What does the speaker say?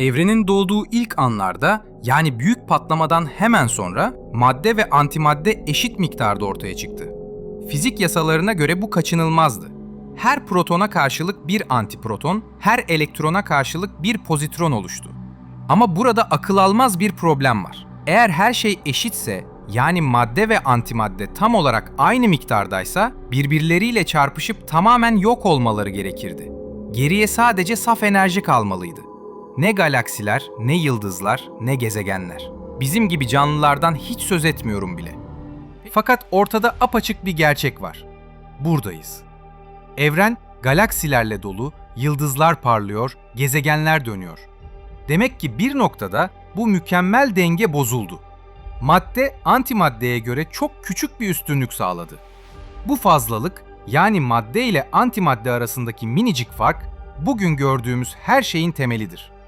Evrenin doğduğu ilk anlarda yani büyük patlamadan hemen sonra madde ve antimadde eşit miktarda ortaya çıktı. Fizik yasalarına göre bu kaçınılmazdı. Her protona karşılık bir antiproton, her elektrona karşılık bir pozitron oluştu. Ama burada akıl almaz bir problem var. Eğer her şey eşitse, yani madde ve antimadde tam olarak aynı miktardaysa, birbirleriyle çarpışıp tamamen yok olmaları gerekirdi. Geriye sadece saf enerji kalmalıydı. Ne galaksiler, ne yıldızlar, ne gezegenler. Bizim gibi canlılardan hiç söz etmiyorum bile. Fakat ortada apaçık bir gerçek var. Buradayız. Evren galaksilerle dolu, yıldızlar parlıyor, gezegenler dönüyor. Demek ki bir noktada bu mükemmel denge bozuldu. Madde antimaddeye göre çok küçük bir üstünlük sağladı. Bu fazlalık yani madde ile antimadde arasındaki minicik fark bugün gördüğümüz her şeyin temelidir.